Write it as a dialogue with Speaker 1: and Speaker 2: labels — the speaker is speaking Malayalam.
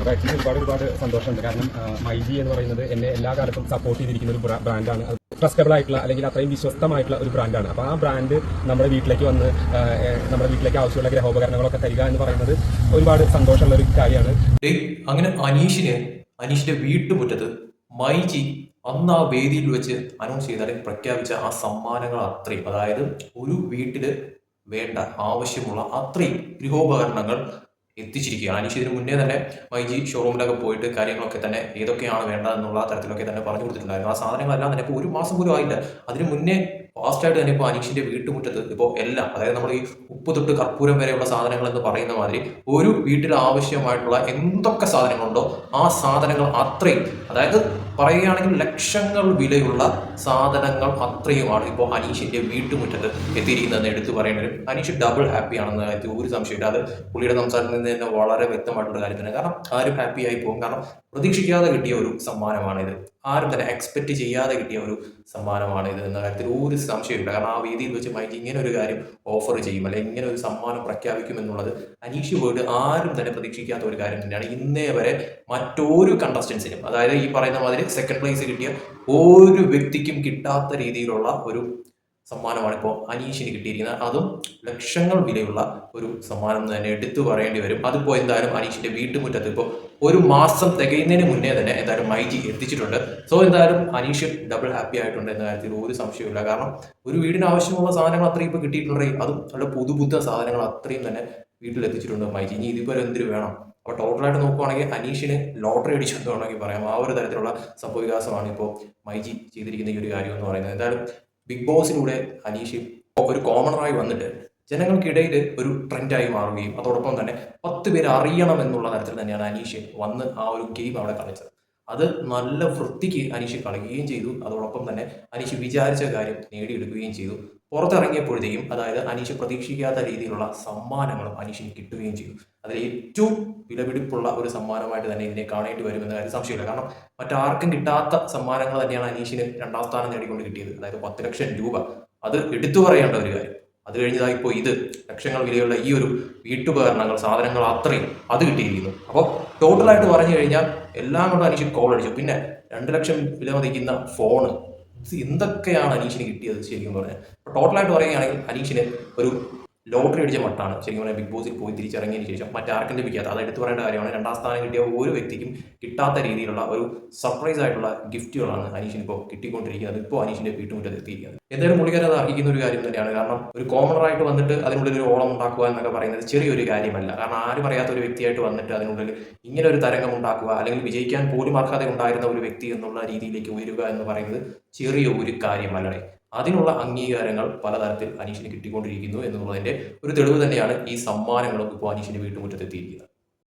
Speaker 1: ബ്രാൻഡിന് ഒരുപാട് ഒരുപാട് സന്തോഷമുണ്ട്. കാരണം മൈജി എന്ന് പറയുന്നത് എന്നെ എല്ലാ കാലത്തും സപ്പോർട്ട് ചെയ്തിരിക്കുന്ന ഒരു ബ്രാൻഡാണ് ട്രസ്റ്റബിൾ ആയിട്ടുള്ള അല്ലെങ്കിൽ അത്രയും വിശ്വസ്തമായിട്ടുള്ള ഒരു ബ്രാൻഡാണ് അപ്പോൾ ആ ബ്രാൻഡ് നമ്മുടെ വീട്ടിലേക്ക് വന്ന് നമ്മുടെ വീട്ടിലേക്ക് ആവശ്യമുള്ള ഗ്രഹോപകരണങ്ങളൊക്കെ തരിക എന്ന് പറയുന്നത് ഒരുപാട് സന്തോഷമുള്ള ഒരു കാര്യമാണ്.
Speaker 2: അങ്ങനെ അനീഷിന് അനീഷിന്റെ വീട്ടുമുറ്റത്ത് മൈജി അന്ന് ആ വേദിയിൽ വെച്ച് അനൗൺസ് ചെയ്ത അല്ലെങ്കിൽ പ്രഖ്യാപിച്ച ആ സമ്മാനങ്ങൾ അത്രയും അതായത് ഒരു വീട്ടിൽ വേണ്ട ആവശ്യമുള്ള അത്രയും ഗൃഹോപകരണങ്ങൾ എത്തിച്ചിരിക്കുകയാണ്. അനീഷ് ഇതിന് മുന്നേ തന്നെ വൈജി ഷോറൂമിലൊക്കെ പോയിട്ട് കാര്യങ്ങളൊക്കെ തന്നെ ഏതൊക്കെയാണ് വേണ്ടതെന്നുള്ള തരത്തിലൊക്കെ തന്നെ പറഞ്ഞു കൊടുത്തിട്ടുണ്ടായിരുന്നു. ആ സാധനങ്ങളെല്ലാം തന്നെ ഇപ്പോൾ ഒരു മാസം പോലും ആയില്ല. അതിന് മുന്നേ ഫാസ്റ്റായിട്ട് തന്നെ ഇപ്പോൾ അനീഷിന്റെ വീട്ടുമുറ്റത്ത് ഇപ്പോൾ എല്ലാം അതായത് നമ്മൾ ഈ ഉപ്പ് തൊട്ട് കർപ്പൂരം വരെയുള്ള സാധനങ്ങൾ എന്ന് പറയുന്ന മാതിരി ഒരു വീട്ടിൽ ആവശ്യമായിട്ടുള്ള എന്തൊക്കെ സാധനങ്ങളുണ്ടോ ആ സാധനങ്ങൾ അത്രയും അതായത് പറയുകയാണെങ്കിൽ ലക്ഷങ്ങൾ വിലയുള്ള സാധനങ്ങൾ അത്രയുമാണ് ഇപ്പോൾ അനീഷിന്റെ വീട്ടുമുറ്റത്ത് എത്തിയിരിക്കുന്നതെന്ന് എടുത്തു പറയുന്നത് അനീഷ് ഡബിൾ ഹാപ്പി ആണെന്ന കാര്യത്തിൽ ഒരു സംശയമില്ല അത് പുള്ളിയുടെ സംസാരത്തിൽ നിന്ന് തന്നെ വളരെ വ്യക്തമായിട്ടുള്ള കാര്യം കാരണം ആരും ഹാപ്പി ആയി പോകും. കാരണം പ്രതീക്ഷിക്കാതെ കിട്ടിയ ഒരു സമ്മാനമാണിത്. ആരും തന്നെ എക്സ്പെക്ട് ചെയ്യാതെ കിട്ടിയ ഒരു സമ്മാനമാണ് ഇത് എന്ന കാര്യത്തിൽ ഒരു സംശയമില്ല കാരണം ആ വേദിയിൽ വെച്ച് മൈക്ക് ഇങ്ങനെ ഒരു കാര്യം ഓഫർ ചെയ്യും അല്ലെങ്കിൽ ഇങ്ങനെ ഒരു സമ്മാനം പ്രഖ്യാപിക്കും എന്നുള്ളത് അനീഷ് വേർഡ് ആരും തന്നെ പ്രതീക്ഷിക്കാത്ത ഒരു കാര്യം തന്നെയാണ് ഇന്നേ വരെ മറ്റൊരു കണ്ടസ്റ്റൻസിനും അതായത് ഈ പറയുന്ന മാതിരി സെക്കൻഡ് പ്ലേസ് കിട്ടിയ ഒരു വ്യക്തിക്കും കിട്ടാത്ത രീതിയിലുള്ള ഒരു സമ്മാനമാണ് ഇപ്പോൾ അനീഷിന് കിട്ടിയിരിക്കുന്നത്. അതും ലക്ഷങ്ങൾ വിലയുള്ള ഒരു സമ്മാനം തന്നെ എടുത്തു പറയേണ്ടി വരും. അതിപ്പോൾ എന്തായാലും അനീഷിന്റെ വീട്ടുമുറ്റത്ത് ഇപ്പോൾ ഒരു മാസം തികയുന്നതിന് മുന്നേ തന്നെ എന്തായാലും മൈജി എത്തിച്ചിട്ടുണ്ട്. സോ എന്തായാലും അനീഷ് ഡബിൾ ഹാപ്പി ആയിട്ടുണ്ട് എന്ന കാര്യത്തിൽ ഒരു സംശയമില്ല കാരണം ഒരു വീടിന് ആവശ്യമുള്ള സാധനങ്ങൾ അത്രയും ഇപ്പോൾ കിട്ടിയിട്ടുണ്ടെങ്കിൽ അതും നല്ല പുതുപുത്ത സാധനങ്ങൾ അത്രയും തന്നെ വീട്ടിൽ എത്തിച്ചിട്ടുണ്ട് മൈജി. ഇനി ഇതിപ്പോൾ എന്തിനു വേണം? അപ്പോൾ ടോട്ടലായിട്ട് നോക്കുവാണെങ്കിൽ അനീഷിന് ലോട്ടറി അടിച്ചെന്ന് വേണമെങ്കിൽ പറയാം. ആ ഒരു തരത്തിലുള്ള സംഭവവികാസമാണ് ഇപ്പോൾ മൈജി ചെയ്തിരിക്കുന്ന ഈ ഒരു കാര്യം എന്ന് പറയുന്നത്. എന്തായാലും ബിഗ് ബോസിലൂടെ അനീഷ് ഒരു കോമണറായി വന്നിട്ട് ജനങ്ങൾക്കിടയിൽ ഒരു ട്രെൻഡായി മാറുകയും അതോടൊപ്പം തന്നെ പത്ത് പേര് അറിയണം എന്നുള്ള തരത്തിൽ തന്നെയാണ് അനീഷ് വന്ന് ആ ഒരു ഗെയിം അവിടെ കളിച്ചത്. അത് നല്ല വൃത്തിക്ക് അനീഷ് കളിക്കുകയും ചെയ്തു. അതോടൊപ്പം തന്നെ അനീഷ് വിചാരിച്ച കാര്യം നേടിയെടുക്കുകയും ചെയ്തു. പുറത്തിറങ്ങിയപ്പോഴത്തേക്കും അതായത് അനീഷ് പ്രതീക്ഷിക്കാത്ത രീതിയിലുള്ള സമ്മാനങ്ങളും അനീഷിന് കിട്ടുകയും ചെയ്തു. അതിൽ ഏറ്റവും വിലപിടിപ്പുള്ള ഒരു സമ്മാനമായിട്ട് തന്നെ ഇതിനെ കാണേണ്ടി വരുമെന്ന കാര്യം സംശയമില്ല. കാരണം മറ്റാർക്കും കിട്ടാത്ത സമ്മാനങ്ങൾ തന്നെയാണ് അനീഷിന് രണ്ടാം സ്ഥാനം നേടിക്കൊണ്ട് കിട്ടിയത്. അതായത് പത്ത് ലക്ഷം രൂപ. അത് എടുത്തു പറയേണ്ട ഒരു കാര്യം. അത് കഴിഞ്ഞതാ ഇപ്പോൾ ഇത്. ലക്ഷങ്ങൾ വിലയുള്ള ഈ ഒരു വീട്ടുപകരണങ്ങൾ സാധനങ്ങൾ അത്രയും അത് കിട്ടിയിരിക്കുന്നു. അപ്പോൾ ടോട്ടലായിട്ട് പറഞ്ഞു കഴിഞ്ഞാൽ എല്ലാം കൊണ്ട് അനീഷ് കോൾ അടിച്ചു. പിന്നെ രണ്ട് ലക്ഷം വില മതിക്കുന്ന ഫോണ് എന്തൊക്കെയാണ് അനീഷിന് കിട്ടിയത് ശരിക്കും പറഞ്ഞാൽ? ടോട്ടലായിട്ട് പറയുകയാണെങ്കിൽ അനീഷിന് ഒരു ലോട്ടറി അടിച്ച മട്ടാണ് ശരിക്കും പറഞ്ഞാൽ ബിഗ് ബോസിൽ പോയി തിരിച്ചിറങ്ങിയതിന് ശേഷം മറ്റാർക്കും ലഭിക്കാത്ത അത് എടുത്തു പറയേണ്ട കാര്യമാണ്. രണ്ടാം സ്ഥാനം കിട്ടിയ ഒരു വ്യക്തിക്കും കിട്ടാത്ത രീതിയിലുള്ള ഒരു സർപ്രൈസ് ആയിട്ടുള്ള ഗിഫ്റ്റുകളാണ് അനീഷിന് ഇപ്പോൾ കിട്ടിക്കൊണ്ടിരിക്കുന്നത്. ഇപ്പോൾ അനീഷിന്റെ വീട്ടുമുറ്റത്ത് എത്തിയിരിക്കുന്നത്. എന്തായാലും പുള്ളിക്കാരൻ അത് അർഹിക്കുന്ന ഒരു കാര്യം തന്നെയാണ്. കാരണം ഒരു കോമണറായിട്ട് വന്നിട്ട് അതിനുള്ളിൽ ഒരു ഓളം ഉണ്ടാക്കുക എന്നൊക്കെ പറയുന്നത് ചെറിയൊരു കാര്യമല്ല. കാരണം ആരും അറിയാത്ത ഒരു വ്യക്തിയായിട്ട് വന്നിട്ട് അതിനുള്ളിൽ ഇങ്ങനെ ഒരു തരംഗം ഉണ്ടാക്കുക അല്ലെങ്കിൽ വിജയിക്കാൻ പോലും അർഹത ഉണ്ടായിരുന്ന ഒരു വ്യക്തി എന്നുള്ള രീതിയിലേക്ക് ഉയരുക എന്ന് പറയുന്നത് ചെറിയ ഒരു കാര്യമല്ലേ അതിനുള്ള അംഗീകാരങ്ങൾ പലതരത്തിൽ അനീഷിന് കിട്ടിക്കൊണ്ടിരിക്കുന്നു എന്നുള്ളതിന്റെ ഒരു തെളിവ് തന്നെയാണ് ഈ സമ്മാനങ്ങളൊക്കെ ഇപ്പോൾ അനീഷിന്റെ വീട്ടുമുറ്റത്ത് എത്തിയിരിക്കുന്നത്